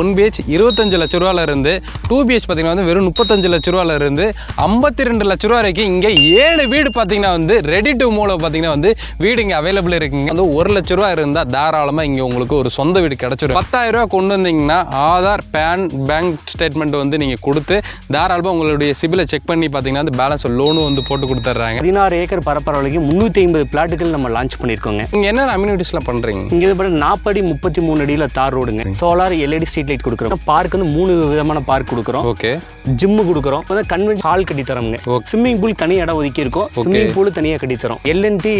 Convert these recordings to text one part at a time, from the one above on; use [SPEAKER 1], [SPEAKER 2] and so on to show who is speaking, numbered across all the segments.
[SPEAKER 1] One BHK இருபத்தஞ்சு லட்ச ரூபால இருந்து டூ பிஹெச் பார்த்தீங்கன்னா வந்து வெறும் முப்பத்தஞ்சு லட்ச ரூபால இருந்து ஐம்பத்தி ரெண்டு லட்ச ரூபா வரைக்கும் இங்கே ஏழு வீடு பார்த்தீங்கன்னா வந்து ரெடி டு மூல பார்த்தீங்கன்னா வந்து வீடு இங்கே அவைலபிள் இருக்குங்க. வந்து ஒரு லட்ச ரூபா இருந்தால் தாராளமாக இங்கே உங்களுக்கு ஒரு சொந்த வீடு கிடச்சிரும். பத்தாயிரம் ரூபா கொண்டு வந்தீங்கன்னா ஆதார் பேன் பேங்க் ஸ்டேட்மெண்ட் வந்து நீங்கள் கொடுத்து தாராளமாக உங்களுடைய சிபிலை செக் பண்ணி பார்த்தீங்கன்னா வந்து பேலன்ஸ் லோனும் வந்து போட்டு கொடுத்துட்றாங்க.
[SPEAKER 2] பதினாறு ஏக்கர் பரப்பரவலைக்கு முந்நூற்றி ஐம்பது பிளாட்டுகள் நம்ம லான்ச் பண்ணியிருக்கோங்க
[SPEAKER 1] இங்கே என்னென்ன அம்யூனிட்டிஸ்லாம் பண்ணுறீங்க
[SPEAKER 2] இங்கே இது பண்ண நாற்படி முப்பத்தி மூணு அடியில் தார் ரோடுங்க. சோலார் எல்இடி ஸ்ட்ரீட் லைட் கொடுக்குறோம். பார்க் வந்து மூணு விதமான பார்க் கொடுக்குறோம்.
[SPEAKER 1] ஓகே
[SPEAKER 2] ஜிம்மு கொடுக்குறோம். வந்து கன்வென்ஷன் ஹால் கட்டி தரோங்க ஸ்விம்மிங் பூல் தனி இடம் ஒதுக்கி இருக்கோம். ஸ்விம்மிங் பூல் தனியாக கட்டி தரோம் L&T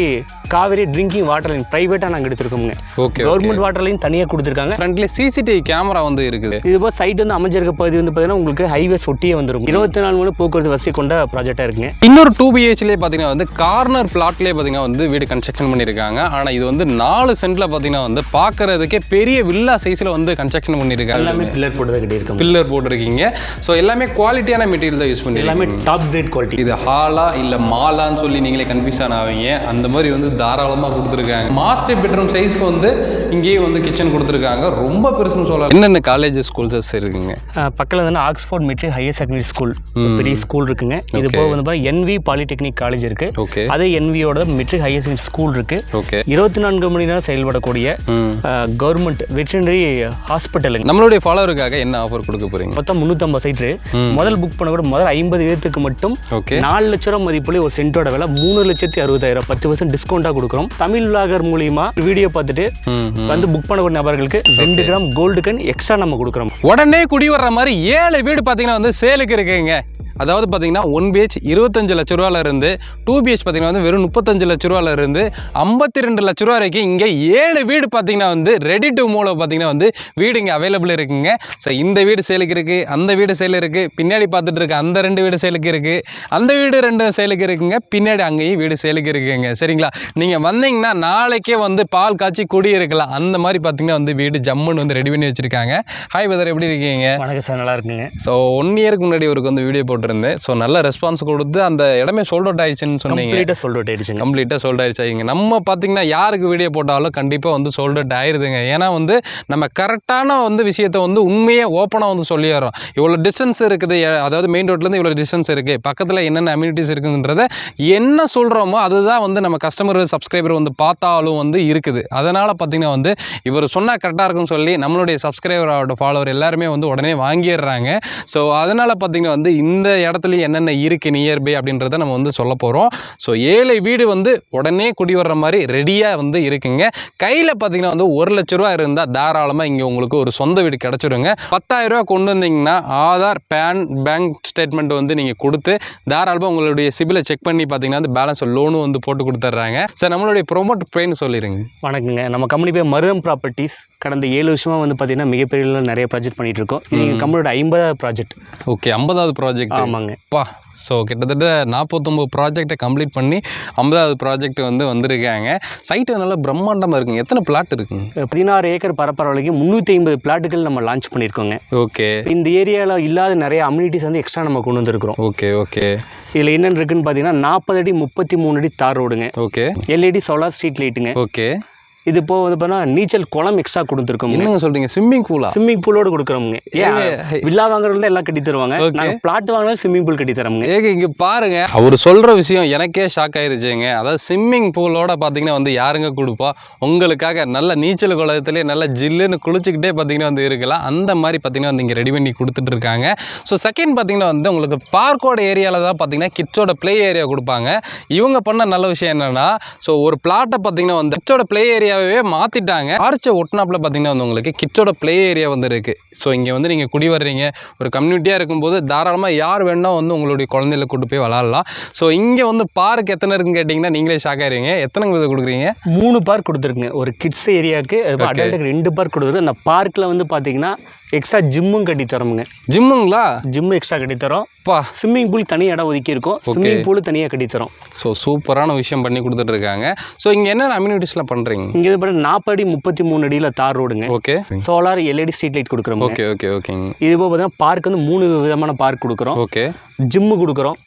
[SPEAKER 2] Kaveri drinking water line ப்ரைவேட்டாக நாங்கள் எடுத்திருக்கோங்க
[SPEAKER 1] ஓகே
[SPEAKER 2] கவர்மெண்ட் வாட்டர் லைன் தனியாக கொடுத்துருக்காங்க.
[SPEAKER 1] ஃப்ரண்ட்லேயே சிசிடிவி கேமரா வந்து இருக்குது.
[SPEAKER 2] இது போல் சைட் வந்து அமைஞ்சிருக்க பகுதி வந்து பார்த்தீங்கன்னா உங்களுக்கு ஹைவேஸ் ஒட்டியே வந்துரும் இருபத்தி நாலு மணி போக்குவரத்து வசதி கொண்ட ப்ராஜெக்டாக இருக்குங்க.
[SPEAKER 1] இன்னொரு டூ பிஹெச்லேயே பார்த்தீங்கன்னா வந்து கார்னர் பிளாட்லேயே பார்த்தீங்கன்னா வந்து வீடு கன்ஸ்ட்ரக்ஷன் பண்ணியிருக்காங்க. ஆனால் இது வந்து நாலு சென்ட்டில் பார்த்தீங்கன்னா வந்து பார்க்கறதுக்கே பெரிய வில்லா சைஸில் வந்து கன்ஸ்ட்ரக்ஷன் பண்ணியிருக்காங்க.
[SPEAKER 2] எல்லாமே பில்லர் போட்டு தான் கட்டியிருக்கோம்
[SPEAKER 1] பில்லர் போட்டிருக்கீங்க ஸோ எல்லாமே குவாலிட்டியான மெட்டீரியல் தான் யூஸ்
[SPEAKER 2] எல்லாமே
[SPEAKER 1] பண்ணிருக்காங்க
[SPEAKER 2] டாப் கிரேட் குவாலிட்டி
[SPEAKER 1] இது ஹாலா இல்லை மாலான்னு சொல்லி நீங்களே கன்ஃபியூஸ் ஆனாவீங்க அந்த மாதிரி வந்து தாராளமாக கொடுத்துருக்காங்க. மாஸ்டர் பெட்ரூம் சைஸ்க்கு வந்து இங்கேயே வந்து கிச்சன் கொடுத்துருக்காங்க. ரொம்ப பெருசுன்னு சொல்லலாம் என்னென்ன காலேஜ் ஸ்கூல்ஸஸ் இருக்குங்க?
[SPEAKER 2] பக்கத்தில் வந்து Oxford matric higher secondary school பெரிய ஸ்கூல் இருக்குங்க. இது போக வந்து என்வி பாலிடெக்னிக் காலேஜ் இருக்கு.
[SPEAKER 1] ஓகே
[SPEAKER 2] அதே என்வியோட மெட்ரிக் ஹையர் செகண்டரி ஸ்கூல் இருக்கு. இருபத்தி நான்கு மணி நேரம் செயல்படக்கூடிய கவர்மெண்ட் வெட்டினரி ஹாஸ்பிட்டலுங்க
[SPEAKER 1] நம்மளுடைய ஃபாலோவருக்காக என்ன ஆஃபர் கொடுக்க போறீங்க?
[SPEAKER 2] மொத்தம் முந்நூற்றம்பது சைட்டு. முதல் புக் பண்ண கூட முதல் ஐம்பது பேர்த்துக்கு மட்டும்
[SPEAKER 1] ஓகே.
[SPEAKER 2] நாலு லட்ச ரூபா மதிப்புள்ள ஒரு சென்ட்டோட விலை மூணு லட்சத்தி அறுபதாயிரம். பத்து பர்சன்ட் டிஸ்கவுண்டாக கொடுக்குறோம். தமிழ் விளாகர் மூலியமா வீடியோ பார்த்துட்டு. வந்து புக் பண்ணக்கூடிய நபர்களுக்கு ரெண்டு கிராம் கோல்டு கன் எக்ஸ்ட்ரா நம்ம கொடுக்குறோம்.
[SPEAKER 1] உடனே குடி வர்ற மாதிரி ஏழு வீடு பார்த்தீங்கன்னா வந்து சேலுக்கு இருக்குங்க. அதாவது பார்த்தீங்கன்னா ஒன் பிஹெச் இருபத்தஞ்சு லட்ச ரூபால இருந்து டூ பிஹெச் பார்த்தீங்கன்னா வந்து வெறும் முப்பத்தஞ்சு லட்ச ரூபால இருந்து ஐம்பத்தி ரெண்டு லட்ச ரூபா வரைக்கும் இங்கே ஏழு வீடு பார்த்தீங்கன்னா வந்து ரெடி டு மூல பார்த்தீங்கன்னா வந்து வீடு இங்கே அவைலபிள் இருக்குங்க. ஸோ இந்த வீடு சேலுக்கு இருக்குது அந்த வீடு சேல் இருக்குது பின்னாடி பார்த்துட்டு இருக்க அந்த ரெண்டு வீடு சேலுக்கு இருக்குது அந்த வீடு ரெண்டு சேலுக்கு இருக்குங்க பின்னாடி அங்கேயும் வீடு சேலுக்கு இருக்குங்க. சரிங்களா? நீங்கள் வந்தீங்கன்னா நாளைக்கே வந்து பால் காய்ச்சி குடி இருக்கலாம். அந்த மாதிரி பார்த்தீங்கன்னா வந்து வீடு ஜம்முன்னு வந்து ரெடி பண்ணி வச்சுருக்காங்க. ஹாய் பதர் எப்படி இருக்கீங்க?
[SPEAKER 2] வணக்கம் சார் நல்லா இருக்குங்க.
[SPEAKER 1] ஸோ ஒன் இயருக்கு முன்னாடி ஒரு வந்து வீடியோ போட்டிருந்தேன் ஸோ நல்ல ரெஸ்பான்ஸ் கொடுத்து அந்த இடமே சோல்ட் அவுட் ஆயிடுச்சுன்னு சொன்னீங்க.
[SPEAKER 2] கம்ப்ளீட்டாக சொல்லிட்டு அவுட் ஆயிடுச்சுங்க.
[SPEAKER 1] கம்ப்ளீட்டாக சோல்ட் ஆயிடுச்சு. நம்ம பார்த்தீங்கன்னா யாருக்கு வீடியோ போட்டாலும் கண்டிப்பாக வந்து சோல்ட் அவுட் ஆயிருதுங்க. ஏன்னா வந்து நம்ம கரெக்டான வந்து விஷயத்தை வந்து உண்மையே ஓப்பனாக வந்து சொல்லிடுறோம் இவ்வளோ டிஸ்டன்ஸ் இருக்குது. அதாவது மெயின் ரோட்லேருந்து இவ்வளோ டிஸ்டன்ஸ் இருக்குது பக்கத்தில் என்னென்ன அம்யூனிட்டிஸ் இருக்குன்றத என்ன சொல்கிறோமோ அதுதான் வந்து நம்ம கஸ்டமர் சப்ஸ்கிரைபர் வந்து பார்த்தாலும் வந்து இருக்குது. அதனால் பார்த்தீங்கன்னா வந்து இவர் சொன்னால் கரெக்டாக இருக்கும்னு சொல்லி நம்மளுடைய சப்ஸ்கிரைபரோட ஃபாலோவர் எல்லாருமே வந்து உடனே வாங்கிடுறாங்க. ஸோ அதனால் பார்த்தீங்கன்னா வந்து இந்த இடத்துல என்னென்ன இருக்குது நியர்பை அப்படின்றத நம்ம வந்து சொல்ல போகிறோம் ஸோ ஏழை வீடு வந்து உடனே குடி வர்ற மாதிரி ரெடியாக வந்து இருக்குங்க. கையில் பார்த்தீங்கன்னா வந்து ஒரு லட்ச ரூபா இருந்தால் தாராளமாக இங்கே உங்களுக்கு ஒரு சொந்த வீடு கிடச்சிருங்க. பத்தாயிரம் ரூபா கொண்டு வந்தீங்கன்னா ஆதார் பேன் பேங்க் ஸ்டேட்மெண்ட் வந்து நீங்கள் கொடுத்து தாராளமாக உங்களுடைய சிபிலை செக் பண்ணி பார்த்தீங்கன்னா வந்து பேலன்ஸ் லோனும் வந்து போட்டு கொடுத்துட்றாங்க சார் நம்மளுடைய ப்ரொமோட் ப்ரைன்னு சொல்லிடுங்க
[SPEAKER 2] வணக்கங்க. நம்ம கம்பெனி பேர் மருதம் ப்ராப்பர்ட்டிஸ் கடந்த ஏழு வருஷமாக வந்து பார்த்தீங்கன்னா மிகப்பெரிய நிறைய ப்ராஜெக்ட் பண்ணிட்டு இருக்கோம். இது எங்கள் கம்பெனியோட ஐம்பதாவது ப்ராஜெக்ட்
[SPEAKER 1] ஓகே ஐம்பதாவது ப்ராஜெக்ட்
[SPEAKER 2] ஆமாங்க.
[SPEAKER 1] அப்பா ஸோ கிட்டத்தட்ட நாற்பத்தொம்பது ப்ராஜெக்டை கம்ப்ளீட் பண்ணி ஐம்பதாவது ப்ராஜெக்ட் வந்து வந்திருக்காங்க. சைட்டு நல்லா பிரம்மாண்டமாக இருக்குங்க. எத்தனை பிளாட் இருக்குங்க?
[SPEAKER 2] பதினாறு ஏக்கர் பரப்பரவலைக்கு முந்நூற்றி ஐம்பது பிளாட்டுகள் நம்ம லான்ச் பண்ணியிருக்கோங்க.
[SPEAKER 1] ஓகே
[SPEAKER 2] இந்த ஏரியாவில் இல்லாத நிறைய அம்யூனிட்டிஸ் வந்து எக்ஸ்ட்ரா நம்ம கொண்டு வந்திருக்கிறோம்.
[SPEAKER 1] ஓகே ஓகே
[SPEAKER 2] இதில் என்னென்ன இருக்குன்னு பார்த்தீங்கன்னா நாற்பது அடி முப்பத்தி மூணு அடி தார் ரோடுங்க
[SPEAKER 1] ஓகே
[SPEAKER 2] எல்இடி சோலார் ஸ்ட்ரீட் லைட்டுங்க
[SPEAKER 1] ஓகே
[SPEAKER 2] இது போக வந்து பார்த்தீங்கன்னா நீச்சல் குளம் எக்ஸ்ட்ரா கொடுத்துருக்கோங்க
[SPEAKER 1] என்னங்க சொல்றீங்க? ஸ்விம்மிங் பூலா
[SPEAKER 2] ஸ்விம்மிங் பூலோடு கொடுக்குறோமுங்க ஏன் வில்லா வாங்குறவங்க எல்லாம் கட்டி தருவாங்க. நாங்கள் பிளாட் வாங்கினாலும் ஸ்விம்மிங் பூல் கட்டி தரோமுங்க.
[SPEAKER 1] ஏங்க இங்க பாருங்க. அவர் சொல்ற விஷயம் எனக்கே ஷாக் ஆயிருச்சுங்க. அதாவது ஸ்விம்மிங் பூலோட பாத்தீங்கன்னா வந்து யாருங்க கொடுப்பா? உங்களுக்காக நல்ல நீச்சல் குளத்திலே நல்ல ஜில்லுன்னு குளிச்சுக்கிட்டே பாத்தீங்கன்னா வந்து இருக்கலாம். அந்த மாதிரி பாத்தீங்கன்னா வந்து இங்க ரெடி பண்ணி கொடுத்துட்டு இருக்காங்க. ஸோ செகண்ட் பாத்தீங்கன்னா வந்து உங்களுக்கு பார்க்கோட ஏரியால தான் பாத்தீங்கன்னா கிட்ஸோட ப்ளே ஏரியா கொடுப்பாங்க. இவங்க பண்ண நல்ல விஷயம் என்னன்னா ஸோ ஒரு பிளாட்டை பாத்தீங்கன்னா வந்து கிட்ஸோட ப்ளே ஏரியாவே மாத்திட்டாங்க. ஆர்ச்சை ஒட்டினாப்புல பாத்தீங்கன்னா வந்து உங்களுக்கு கிட்ஸோட ப்ளே ஏரியா வந்து இருக்கு. ஸோ இங்க வந்து நீங்க குடி வர்றீங்க. ஒரு கம்யூனிட்டியாக இருக்கும்போது தாராளமாக யார் வேணா வந்து உங்களுடைய குழந்தைகளை கூட்டு போய் விளாட்லாம் ஸோ இங்கே வந்து பார்க் எத்தனை இருக்குன்னு கேட்டிங்கன்னா நீங்களே ஷாக் ஆயிருவீங்க. எத்தனை வித கொடுக்குறீங்க?
[SPEAKER 2] மூணு பார்க் கொடுத்துருக்குங்க ஒரு கிட்ஸ் ஏரியாவுக்கு அடல்ட்டுக்கு ரெண்டு பார்க் கொடுத்துருக்கு அந்த பார்க்கில் வந்து பார்த்தீங்கன்னா எக்ஸ்ட்ரா ஜிம்மும் கட்டி தரோமுங்க.
[SPEAKER 1] ஜிம்முங்களா
[SPEAKER 2] ஜிம் எக்ஸ்ட்ரா கட்டி தரோம்.
[SPEAKER 1] பா.
[SPEAKER 2] ஸ்விம்மிங் பூல் தனி இடம் ஒதுக்கி இருக்கோம். ஸ்விம்மிங் பூல் தனியாக கட்டி தரோம்.
[SPEAKER 1] ஸோ சூப்பரான விஷயம் பண்ணி கொடுத்துட்டு இருக்காங்க. ஸோ இங்கே என்னென்ன அம்யூனிட்டிஸ்லாம் பண்ணுறீங்க
[SPEAKER 2] இங்கே பார்த்தீங்கன்னா நாற்பது அடி முப்பத்தி மூணு அடியில் தார் ரோடுங்க.
[SPEAKER 1] Okay.
[SPEAKER 2] Solar LED street light கொடுக்குறோம்
[SPEAKER 1] ஓகே ஓகே ஓகேங்க.
[SPEAKER 2] இது போக பார்த்தீங்கன்னா பார்க் வந்து மூணு விதமான பார்க் கொடுக்குறோம்.
[SPEAKER 1] ஓகே.
[SPEAKER 2] ஜிம்மு கொடுக்குறோம்.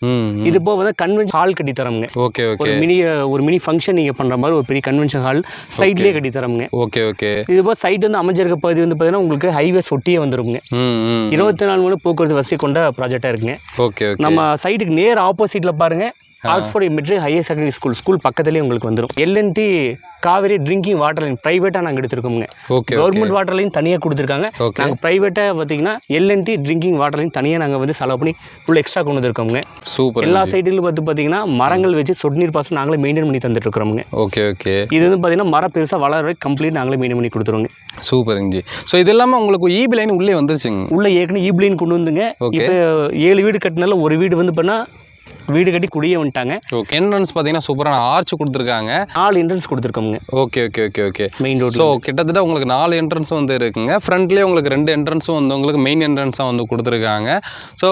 [SPEAKER 2] இது போக வந்து கன்வென்ஷன் ஹால் கட்டி தரோங்க
[SPEAKER 1] ஓகே ஓகே.
[SPEAKER 2] ஒரு மினி ஒரு மினி ஃபங்க்ஷன் நீங்கள் பண்ணுற மாதிரி ஒரு பெரிய கன்வென்ஷன் ஹால் சைட்லேயே கட்டி தரோங்க
[SPEAKER 1] ஓகே ஓகே.
[SPEAKER 2] இது போக சைட் வந்து அமைஞ்சிருக்க பகுதி வந்து பார்த்தீங்கன்னா உங்களுக்கு ஹைவேஸ் ஒட்டியே வந்துருங்க. இருபத்தி நாலு மணி போக்குவரத்து வசதி கொண்ட ப்ராஜெக்டாக இருக்குங்க.
[SPEAKER 1] Okay okay.
[SPEAKER 2] நம்ம சைட்டுக்கு நேர் ஆப்போசிட்டில் பாருங்க. Oxford matric higher secondary school school பக்கத்துலேயே உங்களுக்கு வந்துடும் L&T Kaveri drinking water line ப்ரைவேட்டாக நாங்கள் எடுத்திருக்கோங்க
[SPEAKER 1] ஓகே
[SPEAKER 2] கவர்மெண்ட் வாட்டர் லைன் தனியாக கொடுத்துருக்காங்க. நாங்கள் ப்ரைவேட்டாக பார்த்தீங்கன்னா எல்என்டி ட்ரிங்கிங் வாட்டர் லைன் தனியாக நாங்கள் வந்து செலவு பண்ணி உள்ள எக்ஸ்ட்ரா கொண்டு வந்திருக்கோங்க
[SPEAKER 1] சூப்பர்
[SPEAKER 2] எல்லா சைடுகளும் பார்த்து பார்த்தீங்கன்னா மரங்கள் வச்சு சொட்டு நீர் பாசனம் நாங்களே மெயின்டைன் பண்ணி தந்துட்டு இருக்கிறோங்க
[SPEAKER 1] ஓகே ஓகே
[SPEAKER 2] இது வந்து பார்த்தீங்கன்னா மரம் பெருசாக வளர கம்ப்ளீட் நாங்களே மெயின்டைன் பண்ணி கொடுத்துருவோங்க.
[SPEAKER 1] சூப்பருங்க ஜி ஸோ இது இல்லாமல் உங்களுக்கு ஈபி லைன் உள்ளே வந்துருச்சுங்க.
[SPEAKER 2] உள்ள ஏற்கனவே ஈப்ளைன் கொண்டு வந்துங்க. இப்போ ஏழு வீடு கட்டினால ஒரு வீடு வந்து பண்ணால் வீடு கட்டி குடியே வந்துட்டாங்க.
[SPEAKER 1] ஓகே என்ட்ரன்ஸ் பார்த்தீங்கன்னா சூப்பரான ஆர்ச் கொடுத்துருக்காங்க.
[SPEAKER 2] நாலு entrance கொடுத்துருக்கோங்க
[SPEAKER 1] okay okay okay okay
[SPEAKER 2] main road
[SPEAKER 1] so கிட்டத்தட்ட உங்களுக்கு நாலு என்ட்ரன்ஸ் வந்து இருக்குங்க. ஃப்ரண்ட்லேயே உங்களுக்கு ரெண்டு என்ட்ரன்ஸும் வந்து உங்களுக்கு மெயின் என்ட்ரன்ஸாக வந்து கொடுத்துருக்காங்க. ஸோ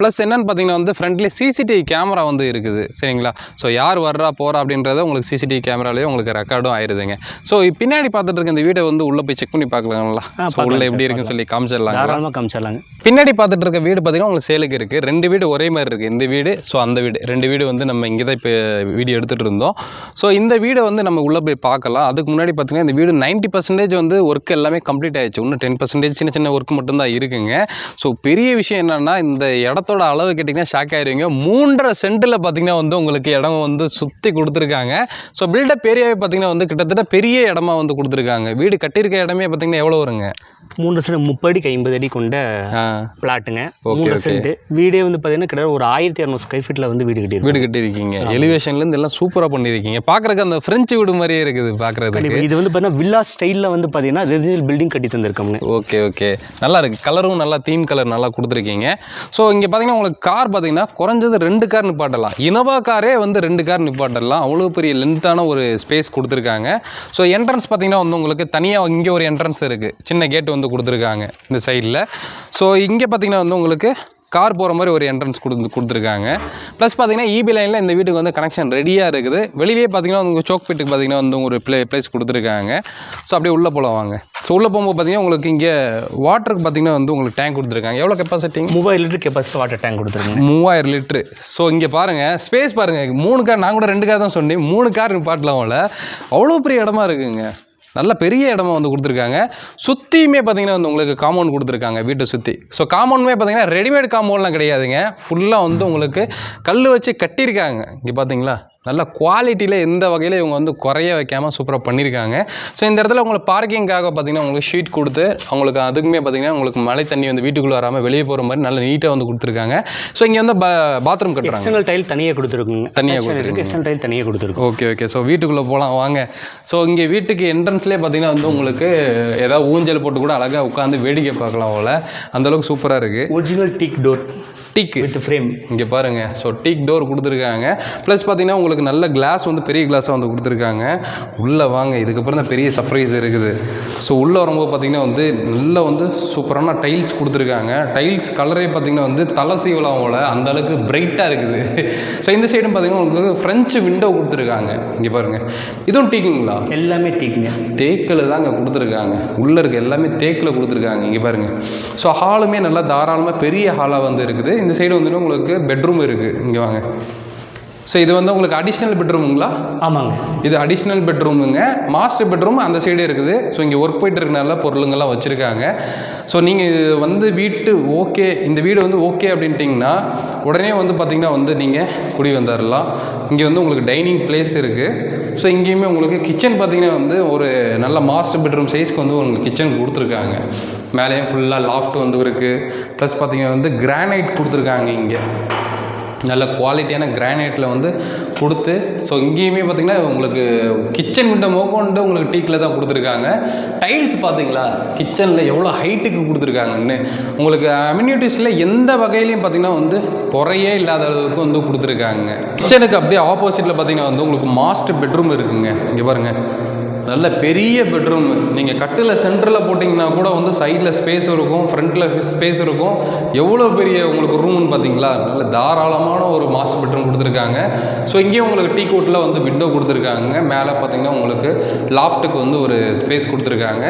[SPEAKER 1] ப்ளஸ் என்னன்னு பார்த்தீங்கன்னா வந்து ஃப்ரண்ட்லேயே சிசிடிவி கேமரா வந்து இருக்குது. சரிங்களா? ஸோ யார் வர்றா போகிறா அப்படின்றத உங்களுக்கு சிசிடிவி கேமராலேயே உங்களுக்கு ரெக்கார்டும் ஆயிருதுங்க. ஸோ பின்னாடி பார்த்துட்டு இருக்க இந்த வீடை வந்து உள்ளே போய் செக் பண்ணி பார்க்கலாங்களா? உள்ள எப்படி இருக்குன்னு சொல்லி காமிச்சிடலாங்களா?
[SPEAKER 2] தாராளமாக காமிச்சிடலாங்க.
[SPEAKER 1] பின்னாடி பார்த்துட்டு இருக்க வீடு பார்த்தீங்கன்னா உங்களுக்கு சேலுக்கு இருக்குது ரெண்டு வீடு ஒரே மாதிரி இருக்குது இந்த வீடு ஸோ அந்த வீடு ரெண்டு வீடு வந்து நம்ம இங்கே தான் இப்போ வீடியோ எடுத்துகிட்டு இருந்தோம். ஸோ இந்த வீடை வந்து நம்ம உள்ளே போய் பார்க்கலாம். அதுக்கு முன்னாடி பார்த்தீங்கன்னா இந்த வீடு 90% பர்சன்டேஜ் வந்து ஒர்க் எல்லாமே கம்ப்ளீட் ஆயிடுச்சு. இன்னும் டென் பர்சன்டேஜ் சின்ன சின்ன ஒர்க் மட்டும்தான் இருக்குங்க. ஸோ பெரிய விஷயம் என்னென்னா இந்த இடத்தோட அளவு கேட்டிங்கன்னா ஷாக் ஆயிருவீங்க. மூன்றரை சென்ட்டில் பார்த்தீங்கன்னா வந்து உங்களுக்கு இடம் வந்து சுற்றி கொடுத்துருக்காங்க. ஸோ பில்டப் ஏரியாவே பார்த்தீங்கன்னா வந்து கிட்டத்தட்ட பெரிய இடமா வந்து கொடுத்துருக்காங்க. வீடு கட்டியிருக்க இடமே பார்த்தீங்கன்னா எவ்வளோ வருங்க?
[SPEAKER 2] மூன்று சென்ட் முப்பது அடிக்கு ஐம்பது அடி கொண்ட பிளாட்டுங்க மூன்று. சென்ட் வீடே வந்து பார்த்தீங்கன்னா கிட்டத்தட்ட ஒரு ஆயிரத்தி இரநூறு ஸ்கொயர் ஃபீட்டில் வந்து வீடு கட்டியிருக்கோம்.
[SPEAKER 1] வீடு கட்டியிருக்கீங்க. எலிவேஷன்லேருந்து எல்லாம் சூப்பராக பண்ணியிருக்கீங்க. பார்க்குறக்கு அந்த ஃப்ரெஞ்சு வீடு மாதிரியே இருக்குது பார்க்குறதுக்கு.
[SPEAKER 2] இது வந்து பார்த்தீங்கன்னா வில்லா ஸ்டைலில் வந்து பார்த்தீங்கன்னா ரெசிடென்ஷியல் பில்டிங் கட்டி தந்திருக்கோங்க
[SPEAKER 1] ஓகே ஓகே நல்லா இருக்கு. கலரும் நல்லா தீம் கலர் நல்லா கொடுத்துருக்கீங்க. ஸோ இங்கே பார்த்தீங்கன்னா உங்களுக்கு கார் பார்த்தீங்கன்னா குறைஞ்சது ரெண்டு கார் நிப்பாட்டலாம். இனோவா காரே வந்து ரெண்டு கார் நிப்பாட்டலாம். அவ்வளோ பெரிய லென்த்தான ஒரு ஸ்பேஸ் கொடுத்துருக்காங்க. ஸோ என்ட்ரன்ஸ் பார்த்தீங்கன்னா வந்து உங்களுக்கு தனியாக இங்கே ஒரு என்ட்ரன்ஸ் இருக்குது சின்ன கேட் வந்து கொடுத்துருக்காங்க இந்த சைடில் ஸோ இங்கே பார்த்தீங்கன்னா வந்து உங்களுக்கு கார் போகிற மாதிரி ஒரு என்ட்ரன்ஸ் கொடுத்து கொடுத்துருக்காங்க. ப்ளஸ் பார்த்தீங்கன்னா இபி லைனில் இந்த வீட்டுக்கு வந்து கனெக்ஷன் ரெடியாக இருக்குது. வெளியே பார்த்தீங்கன்னா உங்கள் சோக் பீட்டுக்கு பார்த்தீங்கன்னா வந்து ஒரு ப்ளே ப்ளேஸ் கொடுத்துருக்காங்க. ஸோ அப்படியே உள்ளே போகலாம் வாங்க. ஸோ உள்ளே போகும்போது பார்த்தீங்கன்னா உங்களுக்கு இங்கே வாட்டருக்கு பார்த்தீங்கன்னா வந்து உங்களுக்கு டேங்க் கொடுத்துருக்காங்க. எவ்வளோ கெப்பாசிட்டிங்க
[SPEAKER 2] மூவாயிரம் லிட்டர் கெப்பாசிட்டி வாட்டர் டேங்க் கொடுத்துருங்க
[SPEAKER 1] மூவாயிரம் லிட்ரு ஸோ இங்கே பாருங்கள் ஸ்பேஸ் பாருங்கள் மூணு கார் நான் கூட ரெண்டு கார் தான் சொன்னேன். மூணு கார் நிப்பாட்டலாம் அவள அவ்வளோ பெரிய இடமா இருக்குங்க. நல்ல பெரிய இடமா வந்து கொடுத்துருக்காங்க. சுற்றியுமே பார்த்தீங்கன்னா வந்து உங்களுக்கு காம்பவுண்ட் கொடுத்துருக்காங்க வீட்டை சுற்றி ஸோ காம்பவுண்டுமே பார்த்தீங்கன்னா ரெடிமேட் காம்பவுண்ட்லாம் கிடையாதுங்க. ஃபுல்லாக வந்து உங்களுக்கு கல் வச்சு கட்டியிருக்காங்க. இங்கே பார்த்தீங்களா நல்ல குவாலிட்டியில் எந்த வகையில் இவங்க வந்து குறைய வைக்காமல் சூப்பராக பண்ணியிருக்காங்க ஸோ இந்த இடத்துல உங்களுக்கு பார்க்கிங்காக பார்த்தீங்கன்னா உங்களுக்கு ஷீட் கொடுத்து அவங்களுக்கு அதுக்குமே பார்த்தீங்கன்னா உங்களுக்கு மழை தண்ணி வந்து வீட்டுக்குள்ளே வராமல் வெளியே போகிற மாதிரி நல்ல நீட்டாக வந்து கொடுத்துருக்காங்க. ஸோ இங்கே வந்து பாத்ரூம் கட்டுறாங்க.
[SPEAKER 2] எக்ஸ்டர்னல் டைல் தனியாக கொடுத்துருக்குங்க.
[SPEAKER 1] தனியா
[SPEAKER 2] இருக்கு எக்ஸ்டர்னல் டைல் தனியாக கொடுத்துருக்கோம்
[SPEAKER 1] ஓகே ஓகே ஸோ வீட்டுக்குள்ளே போகலாம் வாங்க. ஸோ இங்கே வீட்டுக்கு என்ட்ரன்ஸ்லேயே பார்த்தீங்கன்னா வந்து உங்களுக்கு ஏதாவது ஊஞ்சல் போட்டு கூட அழகாக உட்காந்து வேடிக்கை பார்க்கலாம் போல். அந்தளவுக்கு சூப்பராக இருக்குது
[SPEAKER 2] original teak door
[SPEAKER 1] teak
[SPEAKER 2] with frame
[SPEAKER 1] இங்கே பாருங்க. ஸோ டீக் டோர் கொடுத்துருக்காங்க. ப்ளஸ் பார்த்தீங்கன்னா உங்களுக்கு நல்ல கிளாஸ் வந்து பெரிய கிளாஸாக வந்து கொடுத்துருக்காங்க. உள்ளே வாங்க. இதுக்கப்புறம் தான் பெரிய சர்ப்ரைஸ் இருக்குது. ஸோ உள்ளே வரும்போது பார்த்தீங்கன்னா வந்து நல்ல வந்து சூப்பரான டைல்ஸ் கொடுத்துருக்காங்க. டைல்ஸ் கலரே பார்த்தீங்கன்னா வந்து தலை சீவலாம் போல அந்த அளவுக்கு பிரைட்டாக இருக்குது. ஸோ இந்த சைடும் பார்த்தீங்கன்னா உங்களுக்கு ஃப்ரெஞ்சு விண்டோ கொடுத்துருக்காங்க. இங்கே பாருங்க. இதுவும் டீக்குங்களா
[SPEAKER 2] எல்லாமே டீக்குங்க
[SPEAKER 1] தேக்கில் தாங்க கொடுத்துருக்காங்க. உள்ளே இருக்க எல்லாமே தேக்கில் கொடுத்துருக்காங்க. இங்கே பாருங்க. ஸோ ஹாலுமே நல்லா தாராளமாக பெரிய ஹாலாக வந்து இருக்குது. இந்த சைடு வந்துட்டு உங்களுக்கு பெட்ரூம் இருக்குது இங்கே வாங்க. ஸோ இது வந்து உங்களுக்கு அடிஷ்னல் பெட்ரூமுங்களா
[SPEAKER 2] ஆமாங்க.
[SPEAKER 1] இது அடிஷ்னல் பெட்ரூமுங்க மாஸ்டர் பெட்ரூம் அந்த சைடு இருக்குது. ஸோ இங்கே ஒர்க் போயிட்டு இருக்கனால பொருளுங்கெல்லாம் வச்சுருக்காங்க. ஸோ நீங்கள் இது வந்து வீட்டு ஓகே இந்த வீடு வந்து ஓகே அப்படின்ட்டிங்கன்னா உடனே வந்து பார்த்திங்கன்னா வந்து நீங்கள் குடி வந்துடலாம் இங்கே வந்து உங்களுக்கு டைனிங் பிளேஸ் இருக்குது ஸோ இங்கேயுமே உங்களுக்கு கிச்சன் பார்த்தீங்கன்னா வந்து ஒரு நல்ல மாஸ்டர் பெட்ரூம் சைஸ்க்கு வந்து உங்களுக்கு கிச்சன் கொடுத்துருக்காங்க. மேலேயும் ஃபுல்லாக லாஃப்ட் வந்து இருக்குது ப்ளஸ் பார்த்தீங்கன்னா வந்து கிரானைட் கொடுத்துருக்காங்க இங்கே. நல்ல குவாலிட்டியான கிரானைட்டில் வந்து கொடுத்து ஸோ இங்கேயுமே பார்த்தீங்கன்னா உங்களுக்கு கிச்சன் விண்டோ மோக்கொண்டு உங்களுக்கு டீக்கில் தான் கொடுத்துருக்காங்க. டைல்ஸ் பார்த்தீங்களா? கிச்சனில் எவ்வளோ ஹைட்டுக்கு கொடுத்துருக்காங்கன்னு. உங்களுக்கு அம்யூனிட்டிஸில் எந்த வகையிலையும் பார்த்தீங்கன்னா வந்து குறையே இல்லாத அளவுக்கு வந்து கொடுத்துருக்காங்க. கிச்சனுக்கு அப்படியே ஆப்போசிட்டில் பார்த்தீங்கன்னா வந்து உங்களுக்கு மாஸ்டர் பெட்ரூம் இருக்குங்க. இங்கே பாருங்கள் நல்ல பெரிய பெட்ரூம் நீங்கள் கட்டில் சென்டரில் போட்டிங்கன்னா கூட வந்து சைடில் ஸ்பேஸ் இருக்கும் ஃப்ரண்ட்டில் ஸ்பேஸ் இருக்கும். எவ்வளோ பெரிய உங்களுக்கு ரூம்னு பார்த்தீங்களா நல்ல தாராளமான ஒரு மாஸ்டர் பெட்ரூம் கொடுத்துருக்காங்க. ஸோ இங்கேயும் உங்களுக்கு டீ கோட்டில் வந்து விண்டோ கொடுத்துருக்காங்க. மேலே பார்த்தீங்கன்னா உங்களுக்கு லாஃப்ட்டுக்கு வந்து ஒரு ஸ்பேஸ் கொடுத்துருக்காங்க.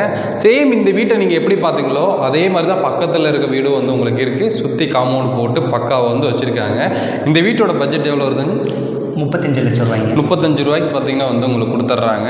[SPEAKER 1] சேம் இந்த வீட்டை நீங்கள் எப்படி பார்த்தீங்களோ அதே மாதிரி தான் பக்கத்தில் இருக்க வீடும் வந்து உங்களுக்கு இருக்குது சுற்றி காம்பவுண்ட் போட்டு பக்காவை வந்து வச்சுருக்காங்க. இந்த வீட்டோட பட்ஜெட் எவ்வளோ வருதுங்க
[SPEAKER 2] முப்பத்தஞ்சு லட்சம் ரூபாய்ங்க.
[SPEAKER 1] முப்பத்தஞ்சு ரூபாய்க்கு பார்த்தீங்கன்னா வந்து உங்களுக்கு கொடுத்துட்றாங்க.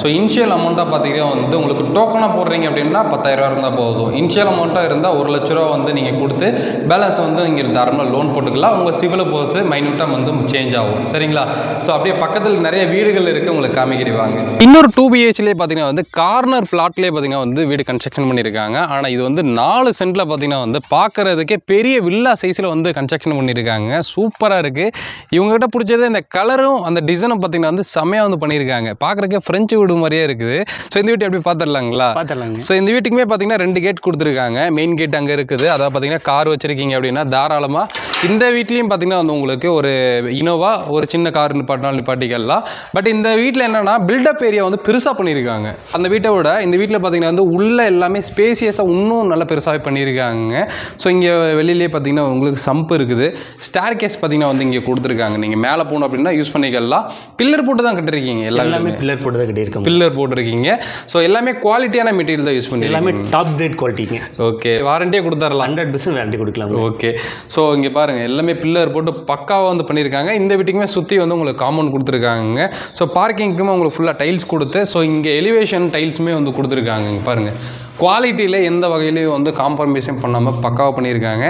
[SPEAKER 1] ஸோ இனிஷியல் அமௌண்ட்டாக பார்த்தீங்கன்னா வந்து உங்களுக்கு டோக்கனாக போடுறீங்க அப்படின்னா பத்தாயிரரூவா இருந்தால் போதும். இனிஷியல் அமௌண்ட்டாக இருந்தால் ஒரு லட்ச ரூபா வந்து நீங்கள் கொடுத்து பேலன்ஸ் வந்து இங்கே தாராளமாக லோன் போட்டுக்கலாம். உங்கள் சிவிலை பொறுத்து மைனூட்டாக வந்து சேஞ்ச் ஆகும். சரிங்களா? ஸோ அப்படியே பக்கத்தில் நிறைய வீடுகள் இருக்குது உங்களுக்கு காமிக்கிறவாங்க இன்னொரு டூ பிஹெச்லேயே பார்த்தீங்கன்னா வந்து கார்னர் ஃப்ளாட்லேயே பார்த்தீங்கன்னா வந்து வீடு கன்ஸ்ட்ரக்ஷன் பண்ணியிருக்காங்க. ஆனால் இது வந்து நாலு சென்ட்டில் பார்த்தீங்கன்னா வந்து பார்க்குறதுக்கே பெரிய வில்லா சைஸில் வந்து கன்ஸ்ட்ரக்ஷன் பண்ணியிருக்காங்க. சூப்பராக இருக்குது இவங்ககிட்ட பிடிச்சது இந்த கலரும் அந்த டிசைனும் பார்த்தீங்கன்னா வந்து செம்மையாக வந்து பண்ணியிருக்காங்க. பார்க்குறக்கே ஃப்ரெஞ்சு வீடு மாதிரியே இருக்குது. ஸோ இந்த வீட்டு எப்படி பார்த்துடலாங்களா
[SPEAKER 2] பார்த்துடலாங்க
[SPEAKER 1] ஸோ இந்த வீட்டுக்குமே பார்த்தீங்கன்னா ரெண்டு கேட் கொடுத்துருக்காங்க. மெயின் கேட் அங்கே இருக்குது. அதாவது பார்த்தீங்கன்னா கார் வச்சுருக்கீங்க அப்படின்னா தாராளமாக இந்த வீட்லேயும் பார்த்தீங்கன்னா வந்து உங்களுக்கு ஒரு இனோவா ஒரு சின்ன கார் நிப்பாட்டினாலும் நிப்பாட்டிக்கலாம். பட் இந்த வீட்டில் என்னென்னா பில்டப் ஏரியா வந்து பெருசாக பண்ணியிருக்காங்க. அந்த வீட்டை விட இந்த வீட்டில் பார்த்தீங்கன்னா வந்து உள்ள எல்லாமே ஸ்பேசியஸாக இன்னும் நல்லா பெருசாகவே பண்ணியிருக்காங்க. ஸோ இங்கே வெளியிலே பார்த்தீங்கன்னா உங்களுக்கு சம்ப் இருக்குது. ஸ்டார் கேஸ் பார்த்தீங்கன்னா வந்து இங்கே கொடுத்துருக்காங்க. நீங்கள் மேலே போகணும் அப்படின்னா யூஸ் பண்ணிக்கலாம். பில்லர் போட்டு தான் கட்டிருக்கீங்க எல்லாமே.
[SPEAKER 2] பில்லர் போட்டு தான் கட்டியிருக்கோம்.
[SPEAKER 1] பில்லர் போட்டிருக்கீங்க ஸோ எல்லாமே குவாலிட்டியான மெட்டீரியல் தான் யூஸ் பண்ணி
[SPEAKER 2] எல்லாமே டாப் கிரேட் குவாலிட்டிங்க
[SPEAKER 1] ஓகே வாரண்டியே கொடுத்துடலாம்
[SPEAKER 2] ஹண்ட்ரட் பர்சன்ட் வேரண்டி கொடுக்கலாம்.
[SPEAKER 1] ஓகே ஸோ இங்கே பாருங்கள் எல்லாமே பில்லர் போட்டு பக்காவாக வந்து பண்ணியிருக்காங்க இந்த வீட்டுக்குமே சுற்றி வந்து உங்களுக்கு காம்பவுண்ட் கொடுத்துருக்காங்க ஸோ பார்க்கிங்க்குமே உங்களுக்கு ஃபுல்லாக டைல்ஸ் கொடுத்து ஸோ இங்கே எலிவேஷன் டைல்ஸுமே வந்து கொடுத்துருக்காங்க பாருங்கள் குவாலிட்டியில் எந்த வகையிலையும் வந்து காம்ப்ரமைஸும் பண்ணாமல் பக்காவாக பண்ணியிருக்காங்க.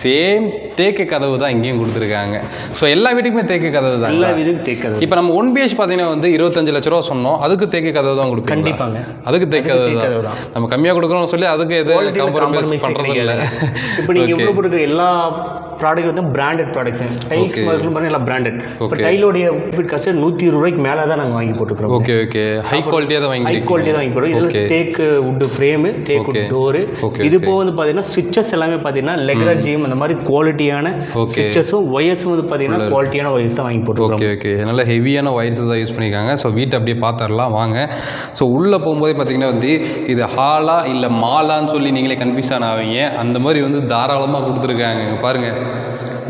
[SPEAKER 1] சேம் தேக்கு கதவு தான் இங்கேயும் கொடுத்துருக்காங்க. ஸோ எல்லா வீட்டுக்குமே தேக்கு கதவு தான்
[SPEAKER 2] எல்லா வீதும் தேக்கிறது
[SPEAKER 1] இப்போ நம்ம ஒன் பிஹெச் பார்த்தீங்கன்னா வந்து இருபத்தஞ்சு லட்ச ரூபா சொன்னோம். அதுக்கு தேக்கு கதவு தான் கொடுப்பீங்க
[SPEAKER 2] கண்டிப்பாங்க.
[SPEAKER 1] அதுக்கு தேக்கு கதவு
[SPEAKER 2] தேக்கு
[SPEAKER 1] தான்.
[SPEAKER 2] கதவு.
[SPEAKER 1] நம்ம கம்மியாக கொடுக்குறோம் சொல்லி அதுக்கு எது
[SPEAKER 2] Quality ல
[SPEAKER 1] காம்ப்ரமைஸ் பண்ணுறது இல்லை.
[SPEAKER 2] இப்போ நீங்கள் எவ்வளோ கொடுக்குற எல்லா ப்ராடக்ட் வந்து பிராண்டட் ப்ராடக்ட்ஸ் டைல்ஸ் மாதிரி எல்லாம் பிராண்டட் இப்போ. டைலோடைய ஃபிட் காசு நூற்றி இருபது ரூபாய்க்கு மேலே தான் நாங்கள் வாங்கி போட்டுக்கிறோம்
[SPEAKER 1] ஓகே ஓகே ஹை குவாலிட்டியாக தான்
[SPEAKER 2] ஹை
[SPEAKER 1] வாங்கி
[SPEAKER 2] குவாலிட்டி தான் வாங்கி போடுறோம். இதில் தேக்கு வுட் ஃப்ரேமு தேக்கு
[SPEAKER 1] Okay.
[SPEAKER 2] டோரு இது போக வந்து பார்த்தீங்கன்னா சுவிச்சஸ் எல்லாமே பார்த்தீங்கன்னா லெக்ராஜியம் அந்த மாதிரி குவாலிட்டியான. சுவிச்சஸும் ஒயர்ஸும் வந்து பார்த்தீங்கன்னா குவாலிட்டியான ஒயர்ஸ் தான் வாங்கி போட்டுக்கிறோம்
[SPEAKER 1] ஓகே ஓகே நல்ல ஹெவியான ஒயர்ஸ் தான் யூஸ் பண்ணியிருக்காங்க ஸோ வீட்டை அப்படியே பார்த்துடலாம் வாங்க. ஸோ உள்ளே போகும்போதே பார்த்தீங்கன்னா வந்து இது ஹாலா இல்லை மாலான்னு சொல்லி நீங்களே கன்ஃபியூஷன் ஆவீங்க. அந்த மாதிரி வந்து தாராளமாக கொடுத்துருக்காங்க. இங்க பாருங்க.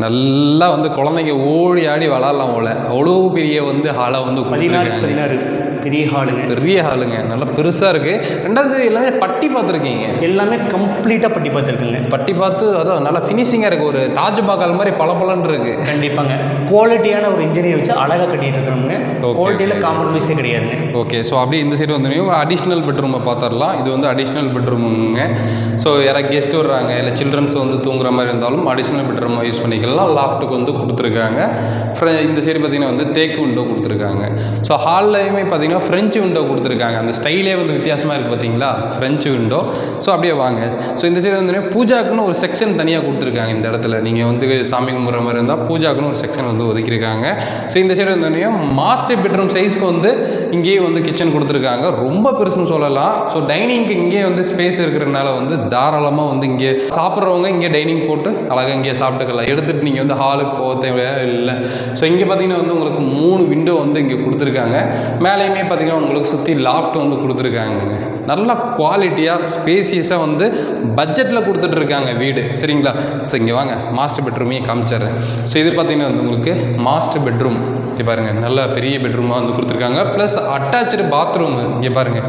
[SPEAKER 1] நல்லா வந்து குழந்தைங்க ஓடி ஆடி விளாட்லாம் போல. அவ்வளோ பெரிய வந்து ஹாலாக வந்து
[SPEAKER 2] பதினாறு பதினாறு. பெரிய ஹாலுங்க.
[SPEAKER 1] பெரிய ஹாலுங்க. நல்லா பெருசாக இருக்குது ரெண்டாவது எல்லாமே பட்டி பார்த்துருக்கீங்க.
[SPEAKER 2] எல்லாமே கம்ப்ளீட்டாக பட்டி பார்த்துருக்குங்க.
[SPEAKER 1] பட்டி பார்த்து அதான் நல்லா ஃபினிஷிங்காக இருக்குது ஒரு தாஜ்மஹால் மாதிரி பளபளன்னு இருக்குது
[SPEAKER 2] கண்டிப்பாங்க. குவாலிட்டியான ஒரு இன்ஜினியர் வச்சு அழகாக கட்டிட்டு இருக்கிறோமுங்க குவாலிட்டியில் காம்ப்ரமைஸே கிடையாதுங்க.
[SPEAKER 1] ஓகே ஸோ அப்படியே இந்த சைடு வந்து அடிஷ்னல் பெட்ரூமை பார்த்துடலாம். இது வந்து அடிஷ்னல் பெட்ரூமுங்க ஸோ யாராவது கெஸ்ட் வர்றாங்க இல்லை சில்ட்ரன்ஸ் வந்து தூங்குற மாதிரி இருந்தாலும் அடிஷ்னல் பெட்ரூமை யூஸ் பண்ணிக்கலாம். லாஃப்ட்டுக்கு வந்து கொடுத்துருக்காங்க. இந்த சைடு பார்த்தீங்கன்னா வந்து தேக்கு விண்டோ கொடுத்துருக்காங்க. ஸோ ஹால்லையுமே பார்த்தீங்கன்னா ஃப்ரெஞ்சு விண்டோ கொடுத்துருக்காங்க. அந்த ஸ்டைலே வந்து வித்தியாசமாக இருக்குது பார்த்தீங்களா? ஃப்ரெஞ்சு விண்டோ ஸோ அப்படியே வாங்க. ஸோ இந்த சைடு வந்து பூஜாக்குன்னு ஒரு செக்ஷன் தனியாக கொடுத்துருக்காங்க இந்த இடத்துல. நீங்கள் வந்து சாமி கும்பிட்ற மாதிரி இருந்தால் பூஜாக்குன்னு ஒரு செக்ஷன் வந்து ஒதுக்கியிருக்காங்க. ஸோ இந்த சைடு வந்து மாஸ்டர் பெட்ரூம் சைஸ்க்கு வந்து இங்கேயே வந்து கிச்சன் கொடுத்துருக்காங்க. ரொம்ப பெருசுன்னு சொல்லலாம். ஸோ டைனிங்க்கு இங்கேயே வந்து ஸ்பேஸ் இருக்கிறதுனால வந்து தாராளமாக வந்து இங்கே சாப்பிட்றவங்க இங்கே டைனிங் போட்டு அழகாக இங்கே சாப்பிட்டுக்கலாம். எடுத்துகிட்டு நீங்கள் வந்து ஹாலுக்கு போக தேவையா? இல்லை. ஸோ இங்கே பார்த்தீங்கன்னா வந்து உங்களுக்கு மூணு விண்டோ வந்து இங்கே கொடுத்துருக்காங்க. மேலேயுமே பார்த்தீங்கன்னா உங்களுக்கு சுற்றி லாஃப்ட் வந்து கொடுத்துருக்காங்க. நல்ல குவாலிட்டியாக ஸ்பேசியஸாக வந்து பட்ஜெட்டில் கொடுத்துட்ருக்காங்க வீடு. சரிங்களா? ஸோ இங்கே வாங்க. மாஸ்டர் பெட்ரூமையும் காமிச்சிடுறேன். ஸோ இது பார்த்தீங்கன்னா வந்து உங்களுக்கு மாஸ்டர் பெட்ரூம் இங்கே பாருங்கள் நல்ல பெரிய பெட்ரூமாக வந்து கொடுத்துருக்காங்க. ப்ளஸ் அட்டாச்சு பாத்ரூமு இங்கே பாருங்கள்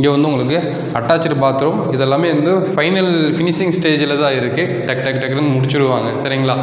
[SPEAKER 1] இங்கே வந்து உங்களுக்கு அட்டாச்சு பாத்ரூம் இதெல்லாமே வந்து ஃபைனல் ஃபினிஷிங் ஸ்டேஜில் தான் இருக்குது டக் டக் டக்குன்னு முடிச்சிருவாங்க. சரிங்களா?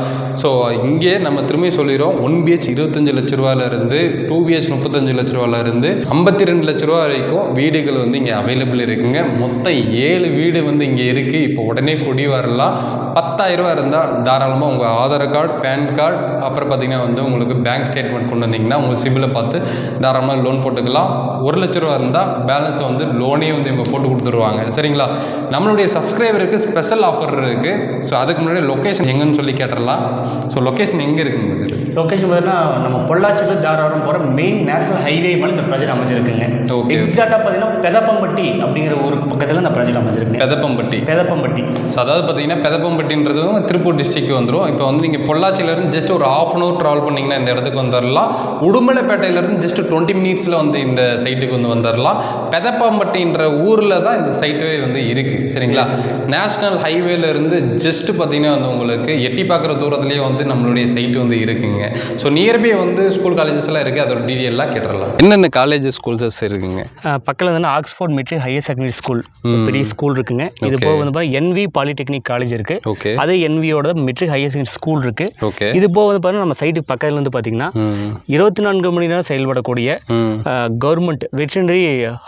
[SPEAKER 1] ஸோ இங்கே நம்ம திரும்பி சொல்லிடுறோம். ஒன் பிஹெச் இருபத்தஞ்சு லட்ச ரூபாயிலேருந்து டூ பிஹெச் முப்பத்தஞ்சு லட்ச ரூபாயிலேருந்து ஐம்பத்தி ரெண்டு லட்ச ரூபா வரைக்கும் வீடுகள் வந்து இங்கே அவைலபிள் இருக்குங்க. மொத்தம் ஏழு வீடு வந்து இங்கே இருக்குது இப்போ உடனே கொடி வரலாம். பத்தாயிரம் ரூபா இருந்தால் தாராளமாக உங்கள் ஆதார் கார்டு பேன் கார்டு அப்புறம் பார்த்தீங்கன்னா வந்து உங்களுக்கு பேங்க் ஸ்டேட்மெண்ட் கொண்டு வந்தீங்கன்னா உங்கள் சிபிலை பார்த்து தாராளமாக லோன் போட்டுக்கலாம். ஒரு லட்ச ரூபா இருந்தால் பேலன்ஸை வந்து லோன் வந்து இவங்க போட்டு கொடுத்துருவாங்க. சரிங்களா? நம்மளுடைய சப்ஸ்கிரைபருக்கு ஸ்பெஷல் ஆஃபர் இருக்குது ஸோ அதுக்கு முன்னாடி லொக்கேஷன் எங்கன்னு சொல்லி கேட்டுடலாம். ஸோ லொக்கேஷன் எங்கே இருக்குங்க இது?
[SPEAKER 2] லொக்கேஷன் பார்த்தீங்கன்னா நம்ம பொள்ளாச்சி டு தாராபுரம் போகிற மெயின் நேஷனல் ஹைவே மேலே இந்த ப்ராஜெக்ட் அமைச்சிருக்குங்க
[SPEAKER 1] Okay.
[SPEAKER 2] எக்ஸாக்டாக பார்த்தீங்கன்னா பெதப்பம்பட்டி அப்படிங்கிற ஒரு பக்கத்தில் இந்த ப்ராஜெக்ட் அமைச்சிருக்குங்க
[SPEAKER 1] பெதப்பம்பட்டி.
[SPEAKER 2] பெதப்பம்பட்டி.
[SPEAKER 1] ஸோ அதாவது பார்த்தீங்கன்னா பெதப்பம்பட்டின்றது வந்து திருப்பூர் டிஸ்ட்ரிக்ட் வந்துடும் இப்போ வந்து நீங்கள் பொள்ளாச்சியிலேருந்து ஜஸ்ட் ஒரு ஆஃப் அன் ஹவர் ட்ராவல் பண்ணிங்கன்னா இந்த இடத்துக்கு வந்துடலாம் உடுமலைப்பேட்டையிலேருந்து ஜஸ்ட் டுவெண்ட்டி மினிட்ஸில் வந்து இந்த சைட்டுக்கு வந்து வந்துடலாம் பெதப்பம்பட்டின்ற ஊரில் தான் இந்த சைட்டே வந்து இருக்குது சரிங்களா? நேஷ்னல் ஹைவேலேருந்து ஜஸ்ட் பார்த்தீங்கன்னா வந்து உங்களுக்கு எட்டி பார்க்குற தூரத்துலேயே வந்து நம்மளுடைய சைட்டு வந்து இருக்குங்க. ஸோ நியர்பை வந்து ஸ்கூல் காலேஜஸ் எல்லாம் இருக்குது அதோட டீட்டெயிலாக கேட்டுடலாம். என்னென்ன காலேஜ் ஸ்கூல்ஸஸ் இருக்குங்க?
[SPEAKER 2] பக்கத்தில் வந்து Oxford matric higher secondary school பெரிய ஸ்கூல் இருக்குங்க. இது போக வந்து பார்த்தீங்கன்னா என்வி பாலிடெக்னிக் காலேஜ் இருக்கு.
[SPEAKER 1] ஓகே.
[SPEAKER 2] அதே என்வியோட மெட்ரிக் ஹையர் செகண்டரி ஸ்கூல் இருக்கு. இது போக வந்து பார்த்தீங்கன்னா நம்ம சைட்டுக்கு பக்கத்துல இருந்து பார்த்தீங்கன்னா
[SPEAKER 1] ம்.
[SPEAKER 2] இருபத்தி நான்கு மணி நேரம் செயல்படக்கூடிய கவர்மெண்ட் வெட்டினரி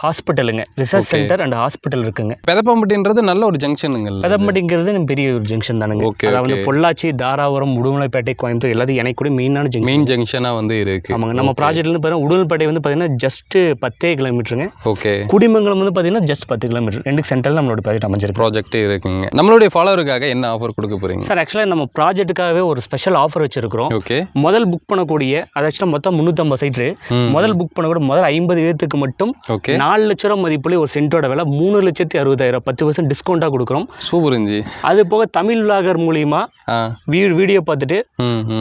[SPEAKER 2] ஹாஸ்பிட்டலுங்க ரிசர்ச் சென்டர் அண்ட் ஹாஸ்பிட்டல் இருக்குங்க.
[SPEAKER 1] பெதப்பம்பட்டின்றது நல்ல ஒரு ஜங்ஷனுங்கல்ல
[SPEAKER 2] பெதம்பட்டிங்கிறது பெரிய ஒரு ஜங்ஷன் தானுங்க. அதாவது பொள்ளாச்சி தாராபுரம் உடுமலைப்பேட்டை கோயம்புத்தூர் எல்லாத்தையும் இணைக்கூடிய மெயினான ஜங்ஷன்
[SPEAKER 1] மெயின் ஜங்ஷனாக வந்து இருக்கு.
[SPEAKER 2] ஆமாங்க. நம்ம ப்ராஜெக்ட்லேருந்து பார்த்தீங்கன்னா உடுமலைப்பேட்டை வந்து பார்த்தீங்கன்னா ஜஸ்ட் பத்தே கிலோமீட்டருங்க
[SPEAKER 1] ஓகே
[SPEAKER 2] குடிமங்கலம் வந்து பார்த்தீங்கன்னா ஜஸ்ட் பத்து கிலோமீட்டர் ரெண்டு சென்டரில் நம்மளோட ப்ராஜெக்ட் அமைஞ்சிருக்கு.
[SPEAKER 1] ப்ராஜெக்ட் இருக்குங்க. நம்மளுடைய ஃபாலோவருக்காக என்ன ஆஃபர் கொடுக்க போறீங்க?
[SPEAKER 2] சார் ஆக்சுவலாக நம்ம ப்ராஜெக்ட்டுக்காகவே ஒரு ஸ்பெஷல் ஆஃபர் வச்சிருக்கிறோம்.
[SPEAKER 1] ஓகே
[SPEAKER 2] முதல் புக் பண்ணக்கூடிய அது ஆக்சுவலாக மொத்தம் முந்நூற்றம்பது சைட்டு. முதல் புக் பண்ணக்கூடிய முதல் ஐம்பது பேர்த்துக்கு மட்டும்
[SPEAKER 1] ஓகே
[SPEAKER 2] நாலு லட்ச ரூபா மதிப்புள்ள ஒரு சென்ட்டோட விலை மூணு லட்சத்தி அறுபதாயிரம் பத்து பர்சன்ட் டிஸ்கவுண்ட்டாக கொடுக்குறோம்.
[SPEAKER 1] சூப்பர் இஞ்சி.
[SPEAKER 2] அது போக தமிழ் விலாகர் மூலியமா வீடியோ பார்த்துட்டு.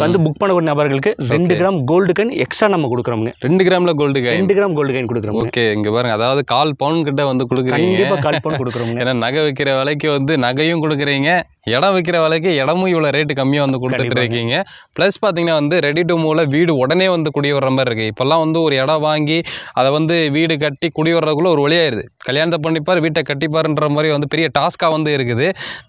[SPEAKER 2] வந்து புக் பண்ணக்கூடிய நபர்களுக்கு ரெண்டு கிராம் கோல்டு கன் எக்ஸ்ட்ரா நம்ம கொடுக்குறோங்க
[SPEAKER 1] ரெண்டு கிராம்ல கோல்டு காயின்
[SPEAKER 2] ரெண்டு கிராம் கோல்டு காயின் கொடுக்குறோம்
[SPEAKER 1] ஓகே இங்க பாருங்க. அதாவது கால் பவுன் கிட்ட வந்து கொடுக்குறீங்க.
[SPEAKER 2] கண்டிப்பாக கால் பண்ணி கொடுக்குறோங்க
[SPEAKER 1] ஏன்னா நகை வைக்கிற விலைக்கு வந்து நகையும் கொடுக்குறீங்க. இடம் விற்கிற விலைக்கு இடமும் இவ்வளோ ரேட்டு கம்மியாக வந்து கொடுத்துட்டு இருக்கீங்க. ப்ளஸ் பார்த்தீங்கன்னா வந்து ரெடி டு மூவில் வீடு உடனே வந்து குடி வர்ற மாதிரி இருக்குது இப்போல்லாம் வந்து ஒரு இடம் வாங்கி அதை வந்து வீடு கட்டி குடி வர்றதுக்குள்ள ஒரு வழியாயிருது. கல்யாணத்தை பண்ணிப்பார் வீட்டை கட்டிப்பாருன்ற மாதிரி வந்து பெரிய டாஸ்க்காக வந்து இருக்குது.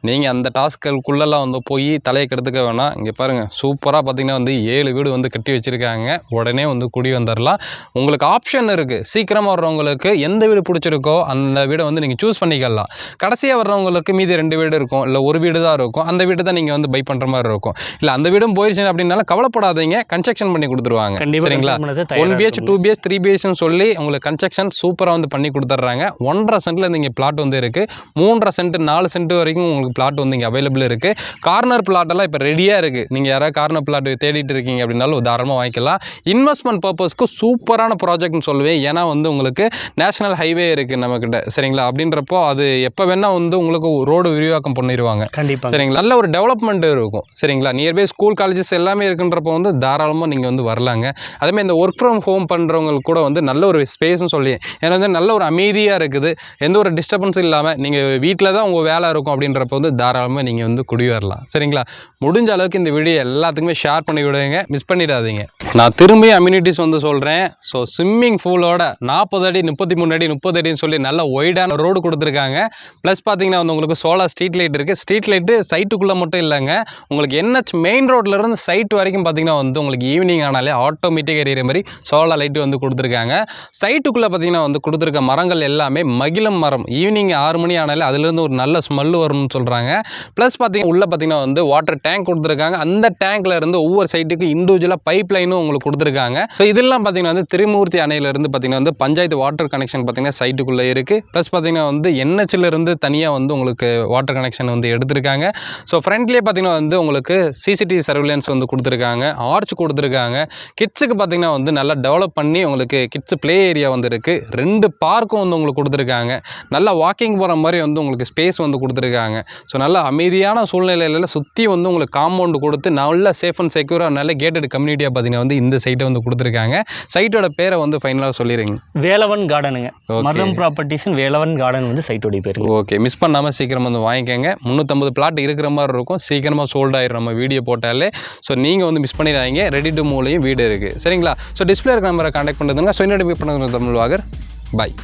[SPEAKER 1] நீங்கள் அந்த டாஸ்களுக்குள்ளெல்லாம் வந்து போய் தலையை கெடுத்துக்க வேணாம். இங்கே பாருங்கள் சூப்பராக பார்த்தீங்கன்னா வந்து ஏழு வீடு வந்து கட்டி வச்சுருக்காங்க. உடனே வந்து குடி வந்துடலாம் உங்களுக்கு ஆப்ஷன் இருக்குது சீக்கிரமாக வர்றவங்களுக்கு எந்த வீடு பிடிச்சிருக்கோ அந்த வீடை வந்து நீங்கள் சூஸ் பண்ணிக்கலாம். கடைசியாக வர்றவங்களுக்கு மீதி ரெண்டு வீடு இருக்கும். இல்லை ஒரு வீடு தான் இருக்கும். அந்த வீடு தான் நீங்கள் வந்து பை பண்ணுற மாதிரி இருக்கும். இல்லை அந்த வீடும் போயிடுச்சு அப்படின்னாலும் கவலைப்படாதீங்க. கன்ஸ்ட்ரக்ஷன் பண்ணி கொடுத்துருவாங்க. சரிங்களா? One BH two BH three பிஹெச்னு சொல்லி உங்களுக்கு கன்ஸ்ட்ரக்ஷன் சூப்பராக வந்து பண்ணி கொடுத்துட்றாங்க ஒன்றரை சென்ட்டில் இங்கே பிளாட் வந்து இருக்குது மூன்றரை சென்ட் நாலு சென்ட் வரைக்கும் உங்களுக்கு பிளாட் வந்து இங்கே அவைலபிள் இருக்குது கார்னர் பிளாட்டெல்லாம் இப்போ ரெடியாக இருக்குது நீங்கள் யாராவது கார்னர் பிளாட் தேடிட்டு இருக்கீங்க அப்படின்னாலும் தாராளமாக வாங்கிக்கலாம். இன்வெஸ்ட்மெண்ட் பர்பஸ்க்கு சூப்பரான ப்ராஜெக்ட்னு சொல்லுவேன். ஏன்னா வந்து உங்களுக்கு நேஷனல் ஹைவே இருக்குது நம்மக்கிட்ட சரிங்களா? அப்படின்றப்போ அது எப்போ வேணால் வந்து உங்களுக்கு ரோடு விரிவாக்கம் பண்ணிடுவாங்க
[SPEAKER 2] கண்டிப்பாக
[SPEAKER 1] சரிங்களா? நல்ல ஒரு டெவலப்மெண்ட் இருக்கும். சரிங்களா? நியர்பை ஸ்கூல் காலேஜஸ் எல்லாமே இருக்குன்றப்போ வந்து தாராளமாக நீங்கள் வந்து வரலாங்க. அதேமாதிரி இந்த ஒர்க் ஃப்ரம் ஹோம் பண்ணுறவங்களுக்கு கூட வந்து நல்ல ஒரு ஸ்பேஸ்னு சொல்லி ஏன்னா வந்து நல்ல ஒரு அமைதியாக இருக்குது. எந்த ஒரு டிஸ்டர்பன்ஸும் இல்லாமல் நீங்கள் வீட்டில் தான் உங்கள் வேலை இருக்கும் அப்படின்றப்ப வந்து தாராளமாக நீங்கள் வந்து குடி வரலாம் சரிங்களா? முடிஞ்ச அளவுக்கு இந்த வீடியோ எல்லாத்துக்குமே ஷேர் பண்ணி விடுங்க. மிஸ் பண்ணிடாதீங்க. நான் திரும்பி அம்யூனிட்டிஸ் வந்து சொல்கிறேன் ஸோ ஸ்விம்மிங் பூலோட நாற்பது அடி முப்பத்தி மூணு அடி முப்பது அடின்னு சொல்லி நல்ல ஒய்டான ரோடு கொடுத்துருக்காங்க. ப்ளஸ் பார்த்தீங்கன்னா வந்து உங்களுக்கு சோலார் ஸ்ட்ரீட் லைட் இருக்குது ஸ்ட்ரீட் ரைட்டு சைட்டுக்குள்ளே மட்டும் இல்லைங்க. உங்களுக்கு என்ஹெச் மெயின் ரோட்லேருந்து சைட் வரைக்கும் பார்த்தீங்கன்னா வந்து உங்களுக்கு ஈவினிங் ஆனாலே ஆட்டோமேட்டிக் எரியிற மாதிரி சோலார் லைட்டு வந்து கொடுத்துருக்காங்க. சைட்டுக்குள்ளே பார்த்தீங்கன்னா வந்து கொடுத்துருக்க மரங்கள் எல்லாமே மகிழம் மரம். ஈவினிங் ஆறு மணி ஆனாலே அதுலேருந்து ஒரு நல்ல ஸ்மெல்லு வரும்னு சொல்கிறாங்க ப்ளஸ் பார்த்தீங்கன்னா உள்ளே பார்த்தீங்கன்னா வந்து வாட்டர் டேங்க் கொடுத்துருக்காங்க. அந்த டேங்க்லேருந்து ஒவ்வொரு சைட்டுக்கு இண்டிவிஜுவலாக பைப் லைனும் உங்களுக்கு கொடுத்துருக்காங்க. ஸோ இதெல்லாம் பார்த்தீங்கன்னா வந்து திருமூர்த்தி அணையிலேருந்து பார்த்தீங்கன்னா வந்து பஞ்சாயத்து வாட்டர் கனெக்ஷன் பார்த்தீங்கன்னா சைட்டுக்குள்ளே இருக்குது ப்ளஸ் பார்த்தீங்கன்னா வந்து NH இருந்து தனியாக வந்து உங்களுக்கு வாட்டர் கனெக்ஷன் வந்து எடுத்திருக்காங்க. ஸோ ஃப்ரண்ட்லேயே பார்த்தீங்கன்னா வந்து உங்களுக்கு சிசிடிவி சர்வேலன்ஸ் வந்து கொடுத்துருக்காங்க. ஆர்ச் கொடுத்துருக்காங்க. கிட்ஸுக்கு பார்த்தீங்கன்னா வந்து நல்லா டெவலப் பண்ணி உங்களுக்கு கிட்ஸ் ப்ளே ஏரியா வந்து இருக்குது ரெண்டு பார்க்கும் வந்து உங்களுக்கு கொடுத்துருக்காங்க. நல்லா வாக்கிங் போகிற மாதிரி வந்து உங்களுக்கு ஸ்பேஸ் வந்து கொடுத்துருக்காங்க. ஸோ நல்ல அமைதியான சூழ்நிலையில சுற்றி வந்து உங்களுக்கு காம்பவுண்டு கொடுத்து நல்ல சேஃப் அண்ட் செக்யூராக நல்ல கேட்டட் கம்யூனிட்டியாக பார்த்தீங்கன்னா வந்து இந்த சைட்டை வந்து கொடுத்துருக்காங்க. சைட்டோட பேரை வந்து ஃபைனலாக சொல்லிடுங்க.
[SPEAKER 2] வேலவன் கார்டனுங்க. மரம் ப்ராப்பர்ட்டிஸ் வேலவன் கார்டன் வந்து சைட்டோடைய பேருங்க
[SPEAKER 1] ஓகே மிஸ் பண்ணாமல் சீக்கிரம் வந்து வாங்கிக்கோங்க. முந்நூற்றம்பது பிளாட் இருக்கிற மாதிரி இருக்கும். சீக்கிரமாக சோல்ட் ஆயிடும் நம்ம வீடியோ போட்டாலே. ஸோ நீங்கள் வந்து மிஸ் பண்ணிடாதீங்க. ரெடி டு மூலையும் வீடு இருக்குது சரிங்களா? ஸோ டிஸ்பிளே இருக்கிற நம்பரை கான்டாக்ட் பண்ணுறதுங்க ஸோ என்னோட மீட் பண்ணுறது தமிழ் வாகர். பாய்